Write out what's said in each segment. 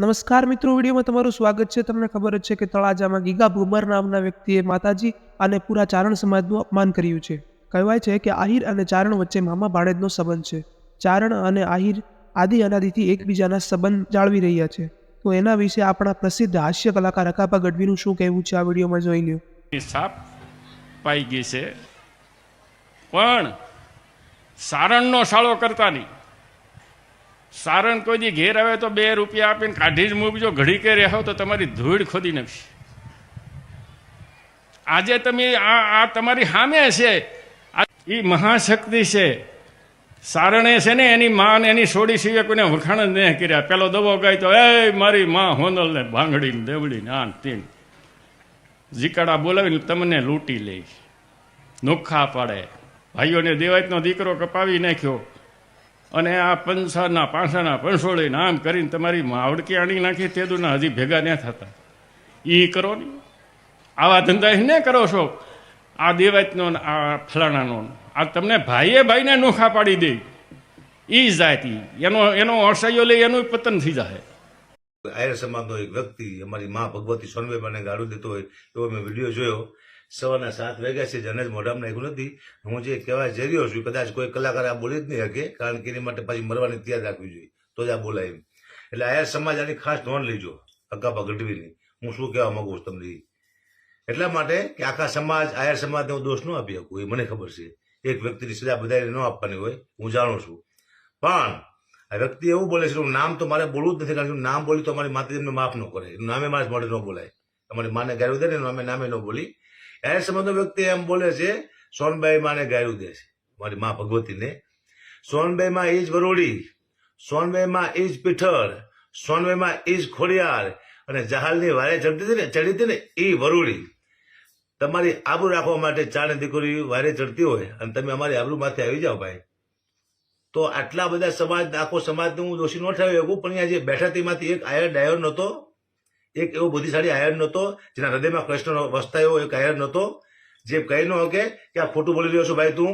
નમસ્કાર મિત્રો, વિડીયોમાં તમારું સ્વાગત છે. તમને ખબર જ છે કે તળાજામાં ગીગા ભૂમર નામના વ્યક્તિએ માતાજી અને પૂરા ચારણ સમાજનું અપમાન કર્યું છે. કહેવાય છે કે આહિર અને ચારણ વચ્ચે મામા ભાણેજનો સંબંધ છે. ચારણ અને આહિર આદિ અનાદિથી એકબીજાના સંબંધ જાળવી રહ્યા છે. તો એના વિશે આપણા પ્રસિદ્ધ હાસ્ય કલાકાર અકાપા ગઢવીનું શું કહેવું છે આ વિડીયોમાં જોઈ લ્યો. સાપ પાઈ ગઈ છે. પણ સારણનો સાળો કરતા નહીં. સારણ કોઈ ઘેર આવે તો બે રૂપિયા આપીને કાઢી જ મૂકજો. ઘડી કે રહો તો તમારી ધૂળ ખોદી નાખશે. આજે તમે આ આ તમારી સામે છે. એ મહાશક્તિ છે. સારણે છે ને એની માં એની સોડી સિવાય કોઈને વખાણ જ નહીં કર્યા. પેલો દવો ગાય તો એ મારી માં હોનલ ને ભાંગડી ને દેવડી ને આન તીન. જીકાડા બોલાવીને તમને લૂંટી લે. નોખા પાડે. ભાઈઓને દેવાયતનો દીકરો કપાવી નાખ્યો. અને આ પંસાના પાંસાના પંસોળીને નામ કરીને તમારી માવડકી આણી નાખી, તે દુના હજી ભેગા ન થતા. એ કરો ને. આવા ધંધા ને કરો છો. આ દેવાયતનો આ ફલાણાનો આ તમને ભાઈએ ભાઈને નોખા પાડી દે. એ જાતિ એનો એનો અસહ્યો લઈ એનું પતન થઈ જાય આયર સમાજનો એક વ્યક્તિ, અમારી મા ભગવતી સોનભાઈ ગાળું દેતો હોય, એવો મેં વીડિયો જોયો. સવારના સાત વાગ્યા છે જને જ મોઢામાં નાખ્યું નથી. હું જે કહેવાય જઈ રહ્યો છું, કદાચ કોઈ કલાકાર આ બોલી જ નહીં શકે, કારણ કે એની માટે પછી મરવાની તૈયાર રાખવી જોઈએ. તો જ આ બોલાય એમ. એટલે આયર સમાજ આની ખાસ નોંધ લેજો અકાપા ગઢવીની હું શું કહેવા માંગુ છું તમને? એટલા માટે કે આખા સમાજ આયર સમાજને હું દોષ ન આપી શકું, એ મને ખબર છે. એક વ્યક્તિની સજા બધાને ન આપવાની હોય, હું જાણું છું. પણ આ વ્યક્તિ એવું બોલે છે નામ તો મારે બોલવું જ નથી, કારણ કે નામ બોલી તો અમારી માતાજી માફ ન કરે. નામે મારે મોઢે ન બોલાય. અમારી માને ગાયું દે ને, અમે નામે ન બોલી એ સંબંધો વ્યક્તિ એમ બોલે છે, સોનબાઈ માને ગાયું દે છે. મારી મા ભગવતીને. સોનબાઈ માં એ જ વરોડી સોનબાઈ માં એ જ પીઠળ, સોનબાઈ માં એ ખોડિયાર અને જહાલની વારે ચડતી હતી ને, ચડી હતી ને એ વરોડી તમારી આબરૂ રાખવા માટે ચાર દીકરી વારે ચડતી હોય અને તમે અમારી આબરૂ માથે આવી જાઓ ભાઈ. તો આટલા બધા સમાજ, આખો સમાજને હું દોષી ન ઠરાવી શકું પણ અહીંયા જે બેઠા તેમાંથી એક આયર ડાયર નહોતો એક એવો બુદ્ધિશાળી આયર નહોતો, જેના હૃદયમાં કૃષ્ણ વસતા એવો એક આયર નહોતો, જે કહી ન શકે કે આ ખોટું બોલી રહ્યો છો ભાઈ તું.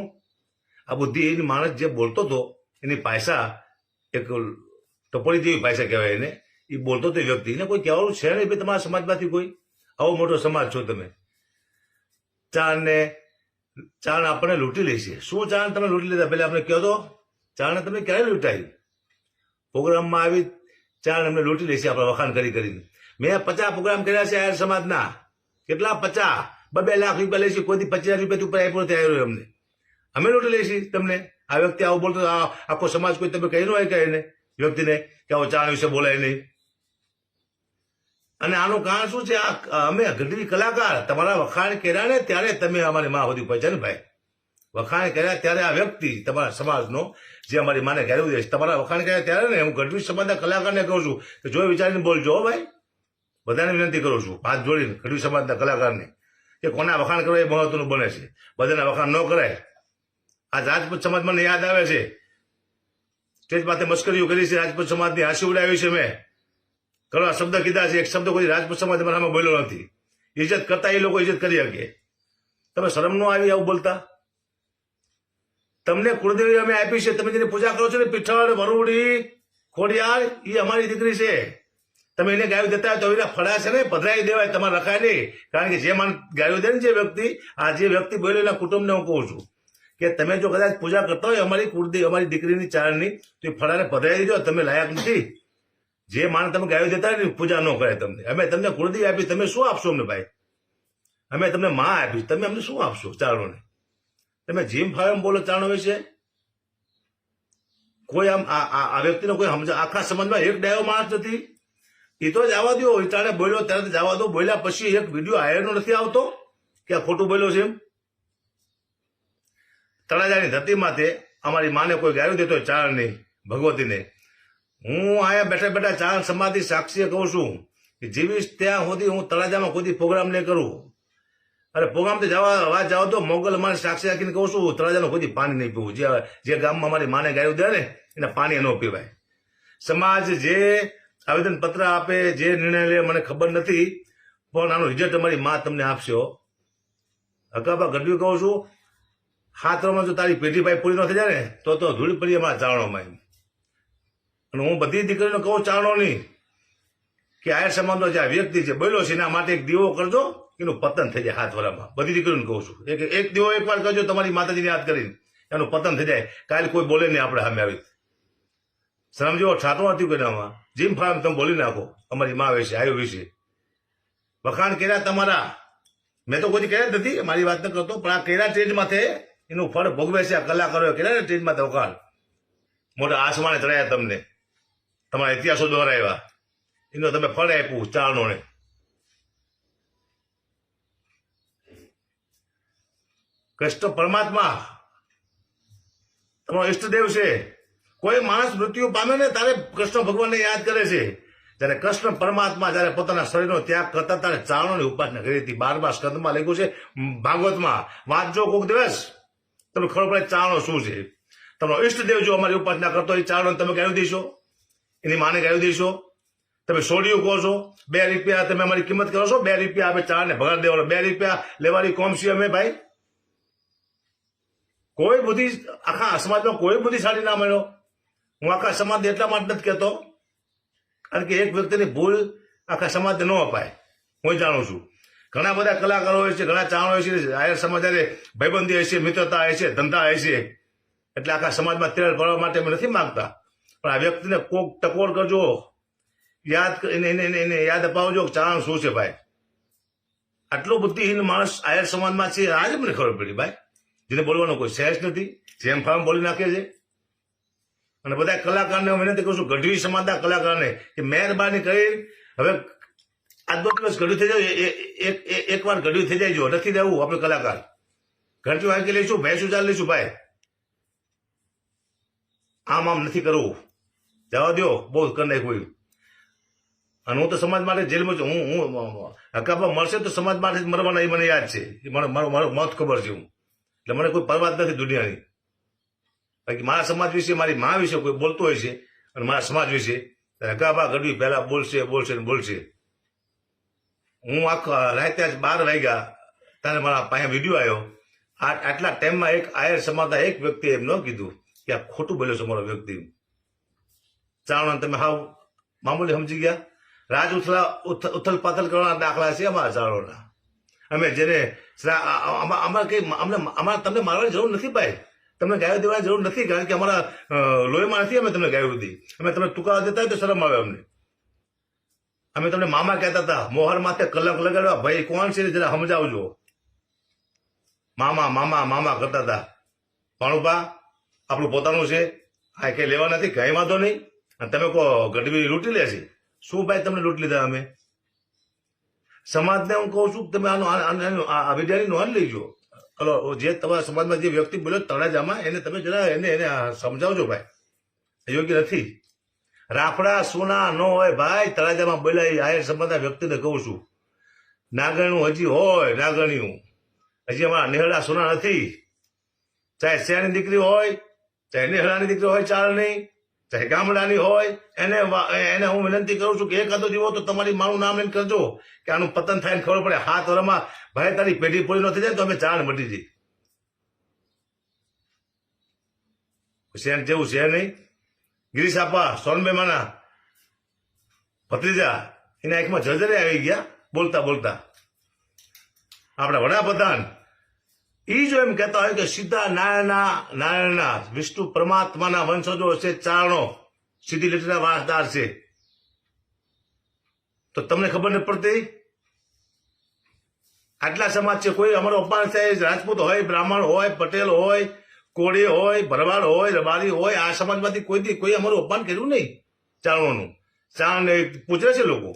આ બુદ્ધિ એની માણસ જે બોલતો હતો, એની પાયસા, એક ટપોળી જેવી પાયસા કહેવાય એને, એ બોલતો હતો વ્યક્તિ. એને કોઈ કહેવાનું છે નહીં ભાઈ તમારા સમાજમાંથી કોઈ? આવો મોટો સમાજ છો તમે. ચાણને ચાણ આપણને લૂંટી લેશે શું ચાણ તમે લૂંટી લીધા પહેલાં આપણે કહો તો. ચારણે તમે ક્યારે લૂંટાઈ પ્રોગ્રામમાં આવી ચારણ અમને લૂંટી લેશે આપણે વખાણ કરી કરીને. મેં પચાસ પ્રોગ્રામ કર્યા છે આયર સમાજના. કેટલા? પચાસ. બે લાખ રૂપિયા લેશે કોઈથી પચાસ રૂપિયા ઉપર આપ્યો આવ્યો અમને અમે લૂંટી લઈશી તમને. આ વ્યક્તિ આવું બોલતો આખો સમાજ કોઈ તમે કહી હોય કે એને. વ્યક્તિને કે આવો ચાણ વિશે બોલાય નહીં. અને આનું કારણ શું છે? આ અમે ગઢવી કલાકાર. તમારા વખાણ કર્યા ને ત્યારે તમે અમારી માં સુધી પહોંચ્યા ને ભાઈ. વખાણ કર્યા ત્યારે આ વ્યક્તિ તમારા સમાજનો, જે અમારી માને ઘેરવું છે, તમારા વખાણ કર્યા ત્યારે ને હું ગઢવી સમાજના કલાકારને કહું છું. કે જો વિચારીને બોલજો ભાઈ. બધાને વિનંતી કરું છું, હાથ જોડીને ગઢવી સમાજના કલાકારને, કે કોના વખાણ કરવા એ મહત્વનું બને છે. બધાના વખાણ ન કરાય. આ રાજપૂત સમાજ મને યાદ આવે છે. સ્ટેજ માથે મશ્કરીઓ કરી છે, રાજપૂત સમાજની હાંસી ઉડાવી છે મેં. ઘણા શબ્દ કીધા છે, એક શબ્દ કોઈ રાજપૂત સમાજ મારામાં બોલ્યો નથી. ઇજ્જત કરતા એ લોકો ઇજ્જત કરી શકે. તમે શરમ ન આવી આવું બોલતા? તમને કુળદેવી અમે આપી છે, તમે જેની પૂજા કરો છો ને પીઠળ વરુડી, ખોડિયાર એ અમારી દીકરી છે. તમે એને ગાયું દેતા હોય તો એના ફળા છે ને પધરાઈ દેવાય, તમારે રખાય નહીં. કારણ કે જે માન ગાયું દે ને જે વ્યક્તિ, આ જે વ્યક્તિ બોલ્યો એના કુટુંબને હું કહું છું કે તમે જો કદાચ પૂજા કરતા હોય અમારી કુળદેવી અમારી દીકરીની ચાળની તો એ ફળાને પધરાવી દેજો તમે લાયક નથી. જે માન તમે ગાયું દેતા હોય ને, પૂજા ન કરે તમને. અમે તમને કુળદેવી આપી, તમે શું આપશો અમને ભાઈ? અમે તમને માં આપી, તમે અમને શું આપશો ચારણોને? તમે જીમ ફાવે બોલો ચારણો વિશે? કોઈ આમ આ વ્યક્તિનો કોઈ સમજ આખા સમાજમાં એક ડાયો માણસ નથી. એ તો જવા દો ઇટાણે બોલ્યો ત્યારે જવા દો બોલ્યા પછી એક વીડિયો આયરનો નથી આવતો, કે આ ખોટું બોલ્યો છે એમ. તળાજાની ધરતી માથે અમારી માને કોઈ ગાયું દેતો હોય નહીં, ભગવતીને. હું અહીંયા બેઠા બેઠા ચારણ સમાધિ સાક્ષીએ કહું છું કે જીવીશ ત્યાં સુધી હું તળાજામાં કોઈ પ્રોગ્રામ નહીં કરું. અરે, પ્રોગ્રામ તો જવા અવાજ જાઓ તો મોગલ મારે સાક્ષી રાખીને કહું છું, તળાજાનું કોઈ પાણી નહીં પીવું. જે જે ગામમાં મારી માને ગાયું દે ને, એને પાણી ન પીવાય. સમાજ જે આવેદન પત્ર આપે જે નિર્ણય લે, મને ખબર નથી, પણ આનો રિઝલ્ટ તમારી માં તમને આપશે. અકાબા ગઢવી કહું છું હાથમાં જો તારી પેઢી ભાઈ પૂરી ન થઈ જાય ને, તો તો ધૂળ પડી અમારા ચારણોમાં અને હું બધી દીકરીને કહું ચારણો નહીં કે આયર સમાજનો જે આ વ્યક્તિ છે, બોલ્યો છે, એના માટે એક દીવો કરજો, એનું પતન થઈ જાય હાથ વરામાં બધી દીકરીઓને કહું છું. એક એક દીવો એકવાર કરજો, તમારી માતાજીને યાદ કરીને. એનું પતન થઈ જાય. કાલે કોઈ બોલે નહીં આપણે સામે આવી. સમજો છાતો નથી કોઈનામાં જીમ ફાર્મ તમે બોલી નાખો. અમારી મા વિશે આયુ વિશે વખાણ કર્યા તમારા. મેં તો કોઈ કર્યા નથી. મારી વાત ન કરતો, પણ આ કર્યા ટ્રેનમાંથી એનું ફળ ભોગવે છે આ કલાકારો કર્યા સ્ટેજમાં વખાણ. મોટા આસમાને ચડાયા તમને. તમારા ઇતિહાસો દોહરાવ્યા. એનો તમે ફળ આપ્યું ચારણોને. કૃષ્ણ પરમાત્મા. તમારો ઈષ્ટદેવ છે. કોઈ માણસ મૃત્યુ પામે ને ત્યારે કૃષ્ણ ભગવાનને યાદ કરે છે. જ્યારે કૃષ્ણ પરમાત્મા જ્યારે પોતાના શરીરનો ત્યાગ કરતા ત્યારે ચારણોની ઉપાસના કરી હતી. બારમા સ્કંદમાં લખ્યું છે ભાગવતમાં વાંચજો કોક દિવસ. તમને ખબર પડે ચારણો શું છે. તમારો ઈષ્ટદેવ જો અમારી ઉપાસના કરતો એ ચારણો તમે ગાયું દેશો. એની માને ગાયું દેશો. તમે સોડિયું કહો છો, બે રૂપિયા તમે અમારી કિંમત કરો છો, બે રૂપિયા અમે ચારને ભગાડ દેવાનો. બે રૂપિયા લેવાની કોમ છીએ અમે ભાઈ. કોઈ બુદ્ધિ, આખા સમાજમાં કોઈ બુદ્ધિશાળી ના મળ્યો. હું આખા સમાજ એટલા માટે નથી કહેતો, કારણ કે એક વ્યક્તિની ભૂલ આખા સમાજને ન અપાય. હું જાણું છું. ઘણા બધા કલાકારો હોય છે, ઘણા ચાણો હોય છે આયર સમાજ ભાઈબંધી ભાઈબંધી છે, મિત્રતા હશે ધંધા હશે એટલે આખા સમાજમાં તેલ ભરવા માટે અમે નથી માગતા. પણ આ વ્યક્તિને કોક ટકોર કરજો. યાદ એને એને યાદ અપાવજો ચાણ શું છે ભાઈ. આટલો બુદ્ધિહીન માણસ આયર સમાજમાં છે, આજે મને ખબર પડી ભાઈ. જેને બોલવાનો કોઈ સહેજ નથી, જેમ ફાર્મ બોલી નાખે છે. અને બધા કલાકારને હું વિનંતી કરું છું, ગઢવી સમાજના કલાકારને, કે મહેરબાની કરી, હવે આજ દો દિવસ ગઢવી થઈ જાય એક વાર ગઢવી થઈ જાય, જો નથી રહેવું, આપણે કલાકાર. ઘરથી વાંકી લઈશું, ભેંસું ચાલ લઈશું, ભાઈ. આમ આમ નથી કરવું. જવા દો બહુ કરી નાખ્યું અને હું તો સમાજ માટે જેલમાં છું. હું હું હકાપા મળશે તો સમાજ માટે જ મરવાના, એ મને યાદ છે. મને મારો મારો મત ખબર છે હું એટલે મને કોઈ પરવાદ નથી દુનિયાની. બાકી મારા સમાજ વિશે મારી મા વિશે કોઈ બોલતો હોય છે અને મારા સમાજ વિશે હકાપા ગઢવી પહેલા બોલશે બોલશે ને બોલશે હું આખા રાતે જ બાર વાગ્યા ત્યારે મારા પાસે વીડિયો આવ્યો આ આટલા ટાઈમમાં એક આયર સમાજના એક વ્યક્તિએ એમ ન કીધું કે આ ખોટું બોલ્યો છે મારો વ્યક્તિ ચાવણ તમે હાવ મામૂલી સમજી ગયા રાજ ઉથલા ઉથલ પાથલ કરવાના દાખલા છે અમારા ચાવણોના અમે જેને અમારે કઈ અમને અમારે તમને મારવાની જરૂર નથી ભાઈ તમને ગાયો દેવાની જરૂર નથી, કારણ કે અમારા લોહીમાં નથી, અમે તમને ગાયો દી અમે તમને ટુકાવા દેતા હોય તો શરમ આવે અમને. અમે તમને મામા કહેતા હતા, મોહર માથે કલક લગાડવા, ભાઈ, કોણ છે જરા સમજાવજો. મામા મામા મામા કરતા હતા. ભાણુપા, આપણું પોતાનું છે. આ કઈ લેવા નથી, કઈ વાંધો નહીં. અને તમે કહો, ગઢવી લૂંટી લે છે? શું ભાઈ તમને લૂંટ લીધા અમે? સમાજને હું કહું છું તમે આનો, આ- વિદ્યાર્થીનું આનો- લઈ લેજો હલો, જે તમારા સમાજમાં જે વ્યક્તિ બોલ્યો તળાજામાં, એને તમે જરા એને એને સમજાવજો ભાઈ. યોગ્ય નથી. રાફડા સોના ન હોય ભાઈ, તળાજામાં બોલાય આયર સમાજના વ્યક્તિને કહું છું. નાગણું હજી હોય નાગણ્યું હજી અમારા નેહડા સોના નથી. ચાહે શહેરની દીકરી હોય, ચાહે નેહડાની દીકરી હોય ચાલની ચાહે ગામડાની હોય, એને એને હું વિનંતી કરું છું કે એક એકાદો જીવો તો તમારી મારું નામ લઈને કરજો કે આનું પતન થાય ખબર પડે. હાથ વરમાં ભાઈ તારી પેઢી પૂરી ન થઈ જાય તો અમે ચાણ મટી જઈ શેન જેવું છે નહીં. ગિરીશ આપા સોનબેમાના ભત્રીજા, એના એકમાં જર્જરે આવી ગયા બોલતા બોલતા. આપણા વડાપ્રધાન ઈ જો એમ કહેતા હોય કે સીધા નારાયણના નારાયણના વિષ્ણુ પરમાત્માના વંશજો છે ચારણો. સીધી લીટીના વાસદાર છે. તો તમને ખબર નથી પડતી? આટલા સમાજ છે, કોઈ અમારો અપમાન થાય રાજપૂત હોય, બ્રાહ્મણ હોય, પટેલ હોય, કોળી હોય, ભરવાડ હોય, રબારી હોય, આ સમાજમાંથી કોઈ કોઈ અમારું અપમાન કર્યું નહીં ચારણોનું. ચારણને પૂછે છે લોકો.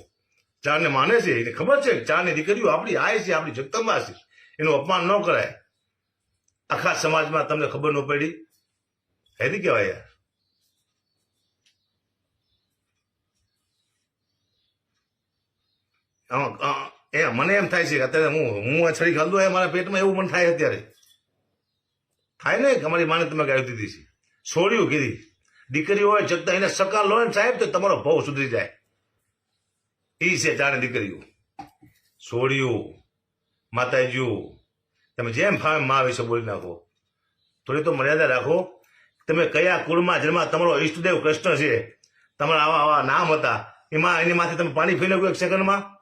ચારને માને છે, એને ખબર છે ચારની દીકરીઓ આપણી આય છે, આપણી જગતંબા છે. એનું અપમાન ન કરાય. આખા સમાજમાં તમને ખબર ન પડી? હેરી કહેવાય યાર. એ મને એમ થાય છે અત્યારે હું હું છડી ખાલ હોય મારા પેટમાં એવું મને થાય અત્યારે. થાય ને અમારી માને તમે ગાળી દીધી છે. છોડ્યું કીધી. દીકરી હોય જગતા એને સકાર લો ને સાહેબ, તો તમારો ભાવ સુધરી જાય. ઈ છે જાણે દીકરીઓ. છોડ્યું, માતાજીઓ તમે જેમ ફાવે મા વિશે બોલી નાખો. થોડી તો મર્યાદા રાખો. તમે કયા કુળમાં જન્મા તમારો ઈષ્ટદેવ કૃષ્ણ છે. તમારા આવા આવા નામ હતા. એમાં એની માથે તમે પાણી ફેરવ્યું એક સેકન્ડમાં.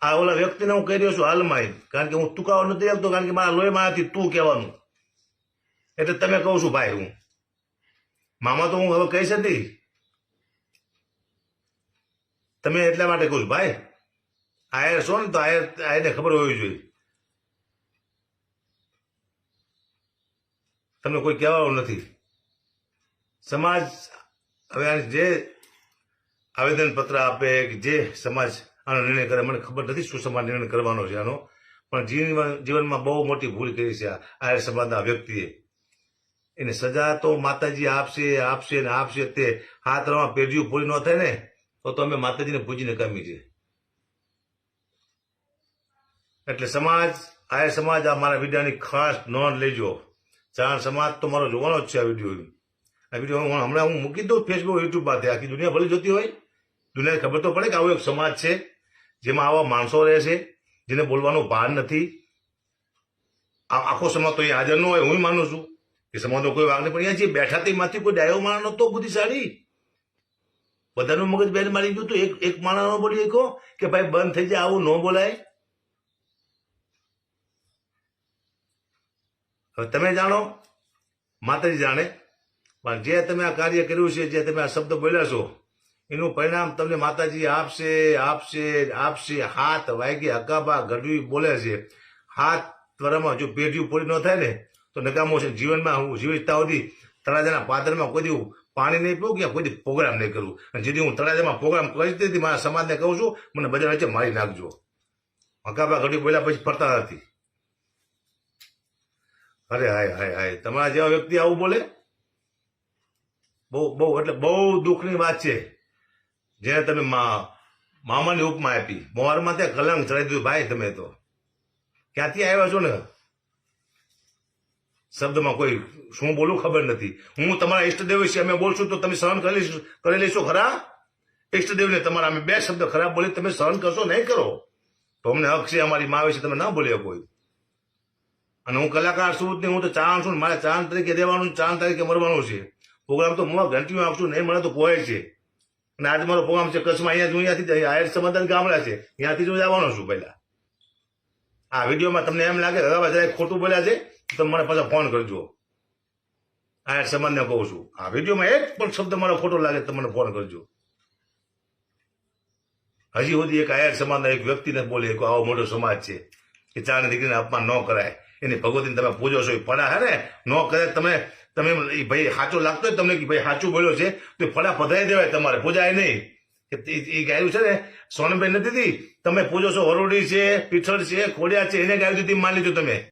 આ ઓલા વ્યક્તિને હું કહી રહ્યો છું હાલમાં. કારણ કે હું તુકાવો નથી આપતો કારણ કે મારા લોહીમાંથી તું કહેવાનું. એટલે તમે કહું છું ભાઈ હું. મામા તો હું હવે કહીશ નથી તમે એટલા માટે કહું છું, ભાઈ. આયર છો ને તો આયર આયરને ખબર હોવી જોઈએ. તમને કોઈ કહેવાનું નથી. સમાજ હવે જે આવેદનપત્ર આપે કે જે સમાજ આનો નિર્ણય કરે, મને ખબર નથી શું સમાજ નિર્ણય કરવાનો છે આનો, પણ જીવન જીવનમાં બહુ મોટી ભૂલ કરી છે આ સમાજના વ્યક્તિએ. એને સજા તો માતાજી આપશે આપશે ને આપશે તે હાથ રવા પેઢીઓ પૂરી ન થાય ને, તો તો અમે માતાજીને પૂજીને કામી છે. એટલે સમાજ, આર્ય સમાજ આ મારા વિદ્યાની ખાસ નોંધ લેજો. ચાર સમાજ તો મારો જોવાનો જ છે આ વીડિયો. આ વીડિયો હમણાં હું મૂકી દઉં ફેસબુક યુટ્યુબ પાસે આખી દુનિયા ભલે જોતી હોય. દુનિયાને ખબર તો પડે કે આવો એક સમાજ છે, જેમાં આવા માણસો રહે છે, જેને બોલવાનો ભાન નથી. આખો સમાજ તો એ હાજર ન હોય હું માનું છું. કે સમાજનો કોઈ વાગ નહીં. પણ અહીંયા જે બેઠા તેમાંથી કોઈ ડાયો માણસ નતો બુદ્ધિશાળી. બધાનું મગજ બેન મારી ગયું હતું એક એક માણસ બોલી શકો કે ભાઈ બંધ થઈ જાય આવું ન બોલાય. હવે તમે જાણો, માતાજી જાણે. પણ જે તમે આ કાર્ય કર્યું છે, જે તમે આ શબ્દ બોલ્યા છો, એનું પરિણામ તમને માતાજી આપશે આપશે આપશે. હાથ વાગે હકાબા ગઢવી બોલે છે. હાથ ત્વરામાં જો પેઢી પૂરી ન થાય ને, તો નકામો છે. જીવનમાં હું જીવિતતા સુધી તળાજાના પાદરમાં કોઈ દી પાણી નહીં પીવું કે કોઈ પ્રોગ્રામ નહીં કરું. અને જેથી હું તળાજામાં પ્રોગ્રામ કરી દીધી મારા સમાજને કહું છું, મને બજાર વચ્ચે મારી નાખજો. હકાબા ગઢવી બોલ્યા પછી ફરતા નથી. અરે હાય હાય હાય. તમારા જેવા વ્યક્તિ આવું બોલે? બહુ બહુ, એટલે બહુ દુઃખની વાત છે. જેને તમે મામાની ઉપમા આપી. મોરમાં ત્યાં કલંક ચડાવી દીધું. ભાઈ, તમે તો ક્યાંથી આવ્યા છો ને? શબ્દમાં કોઈ શું બોલું ખબર નથી. હું તમારા ઈષ્ટદેવ વિશે અમે બોલશું તો તમે સહન કરી કરી લેશો ખરા? ઈષ્ટદેવને તમારા અમે બે શબ્દ ખરાબ બોલી તમે સહન કરશો નહીં કરો? તો અમને હક છે અમારી મા વિશે તમે ના બોલ્યો કોઈ. અને હું કલાકાર છું જ નહીં, હું તો ચાણ છું મારે ચાંદ તરીકે દેવાનું ચાંદ તરીકે મરવાનું છે. પ્રોગ્રામ તો હું ઘંટીઓ આપશું, નહીં મને તો કોઈ છે. અને આજે મારો પ્રોગ્રામ છે, કચ્છમાં અહીંયા હું અહીંયાથી આયર સમાધાન ગામડા છે, ત્યાંથી જ હું જવાનો છું પહેલા. આ વિડીયોમાં તમને એમ લાગે કે હવે જરાક ખોટું બોલ્યા છે? તો મને પાછા ફોન કરજો. આયર સમાજને કહું છું. આ વિડીયોમાં એક પણ શબ્દ મારો ખોટો લાગે તો મને ફોન કરજો. હજી સુધી એક આયર સમાજના એક વ્યક્તિને બોલે કે આવો મોટો સમાજ છે કે ચાર દીકરીને અપમાન ન કરાય. એની ભગવતીને તમે પૂજો છો. એ ફળા હે ને? ન કરે તમે તમે ભાઈ સાચો લાગતો હોય તમને કે ભાઈ સાચું બોલ્યો છે, તો ફળા પધરાઈ દેવાય તમારે, પૂજાય નહીં. એ- ગાયું છે ને સોનબેન નથી તમે પૂજો છો વરોડી છે, પીઠળ છે, ખોડિયા છે, એને ગાયું દીધી માની લીધું તમે.